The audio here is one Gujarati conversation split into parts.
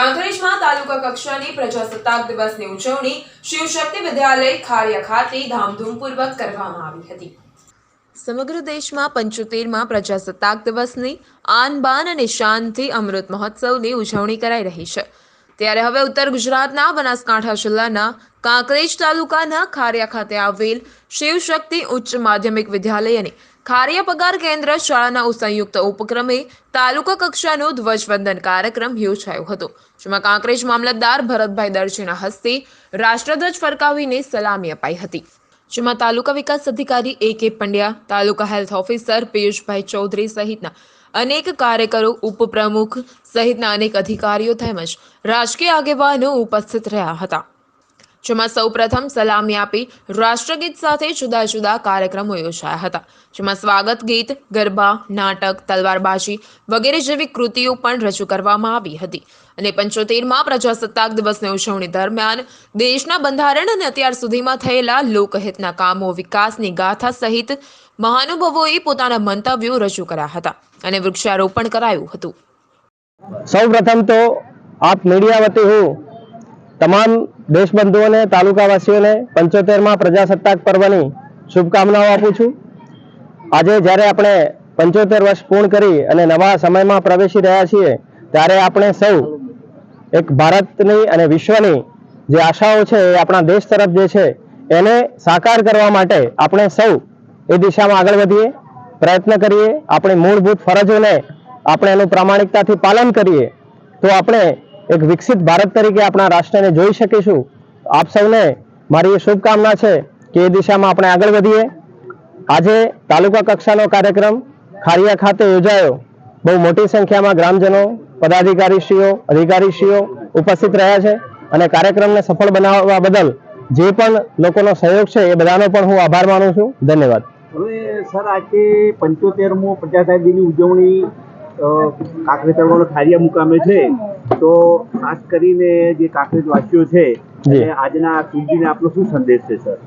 કાંકરેજમાં તાલુકા કક્ષાની પ્રજાસત્તાક દિવસની ઉજવણી શિવશક્તિ વિદ્યાલય ખારિયા ખાતે ધામધૂમપૂર્વક કરવામાં આવી હતી. સમગ્ર દેશમાં પંચોતેરમાં પ્રજાસત્તાક દિવસની આન બાન અને શાનથી અમૃત મહોત્સવની ઉજવણી કરાઈ રહી છે. ત્યારે હવે ઉત્તર ગુજરાતના બનાસકાંઠા જિલ્લાના કાંકરેજ તાલુકાના ખારિયા ખાતે આવેલ શિવશક્તિ ઉચ્ચ માધ્યમિક વિદ્યાલય અને ખારિયા પગાર કેન્દ્ર શાળાના સંયુક્ત ઉપક્રમે તાલુકા કક્ષાનો ધ્વજવંદન કાર્યક્રમ યોજાયો હતો, જેમાં કાંકરેજ મામલતદાર ભરતભાઈ દરજીના હસ્તે રાષ્ટ્રધ્વજ ફરકાવીને સલામી અપાઈ હતી. જેમાં તાલુકા વિકાસ અધિકારી A K Pandya, taluka health officer Piyushbhai Chaudhary સહિતના અનેક કાર્યકરો ઉપપ્રમુખ સહિતના અનેક અધિકારીઓ તેમજ રાજકીય આગેવાનો ઉપસ્થિત રહ્યા હતા. જેમાં સૌપ્રથમ સલામી આપી રાષ્ટ્રગીત સાથે જુદા જુદા કાર્યક્રમો યોજાયા હતા. જેમાં સ્વાગત ગીત, ગરબા, નાટક, તલવારબાજી વગેરે જેવી કૃતિઓ પણ રજૂ કરવામાં આવી હતી. અને પંચોતેરમાં પ્રજાસત્તાક દિવસની ઉજવણી દરમિયાન દેશના બંધારણ અને અત્યાર સુધીમાં થયેલા લોકહિતના કામો, વિકાસની ગાથા સહિત મહાનુભાવોએ પોતાના મંતવ્યો રજૂ કર્યા હતા અને વૃક્ષારોપણ કરાયું હતું. સૌ પ્રથમ તો આપ મીડિયા વતી હું તમામ દેશબંધુઓને, તાલુકાવાસીઓને પંચોતેરમાં પ્રજાસત્તાક પર્વની શુભકામનાઓ આપું છું. આજે જ્યારે આપણે પંચોતેર વર્ષ પૂર્ણ કરી અને નવા સમયમાં પ્રવેશી રહ્યા છીએ, ત્યારે આપણે સૌ એક ભારતની અને વિશ્વની જે આશાઓ છે એ આપણા દેશ તરફ જે છે, એને સાકાર કરવા માટે આપણે સૌ એ દિશામાં આગળ વધીએ, પ્રયત્ન કરીએ. આપણી મૂળભૂત ફરજોને આપણે એનું પ્રામાણિકતાથી પાલન કરીએ, તો આપણે એક વિકસિત ભારત તરીકે આપણા રાષ્ટ્રને જોઈ શકીશું. આપ સૌને મારી એ શુભકામના છે કે એ દિશામાં આપણે આગળ વધીએ. આજે તાલુકા કક્ષાનો કાર્યક્રમ ખારિયા ખાતે યોજાયો. બહુ મોટી સંખ્યામાં ગ્રામજનો, પદાધિકારીશ્રીઓ, અધિકારીશ્રીઓ ઉપસ્થિત રહ્યા છે અને કાર્યક્રમને સફળ બનાવવા બદલ જે પણ લોકોનો સહયોગ છે એ બધાનો પણ હું આભાર માનું છું. ધન્યવાદ. સર આજે પંચોતેરમો દિનની ઉજવણી તાલુકાના ખારિયા મુકામે છે. તો ખાસ કરીને જે કાંકરેજ વાસીઓ છે આજના સૂચીને આપનો શું સંદેશ છે સર?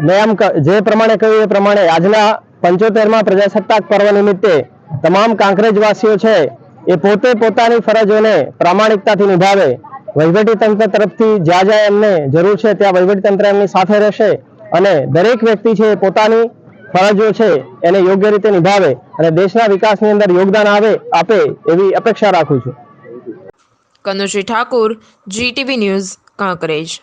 મેં એમ જે પ્રમાણે કહ્યું એ પ્રમાણે આજના પંચોતેરમાં પ્રજાસત્તાક પર્વ નિમિત્તે તમામ કાંકરેજવાસીઓ છે એ પોતે પોતાની ફરજોને પ્રામાણિકતાથી નિભાવે. વહીવટી તંત્ર તરફથી જ્યાં જ્યાં એમને જરૂર છે ત્યાં વહીવટી તંત્ર એમની સાથે રહેશે અને દરેક વ્યક્તિ છે એ પોતાની ફરજો છે એને યોગ્ય રીતે નિભાવે અને દેશના વિકાસની અંદર યોગદાન આવે આપે એવી અપેક્ષા રાખું છું. Kanuji Thakur GTV news Kankrej.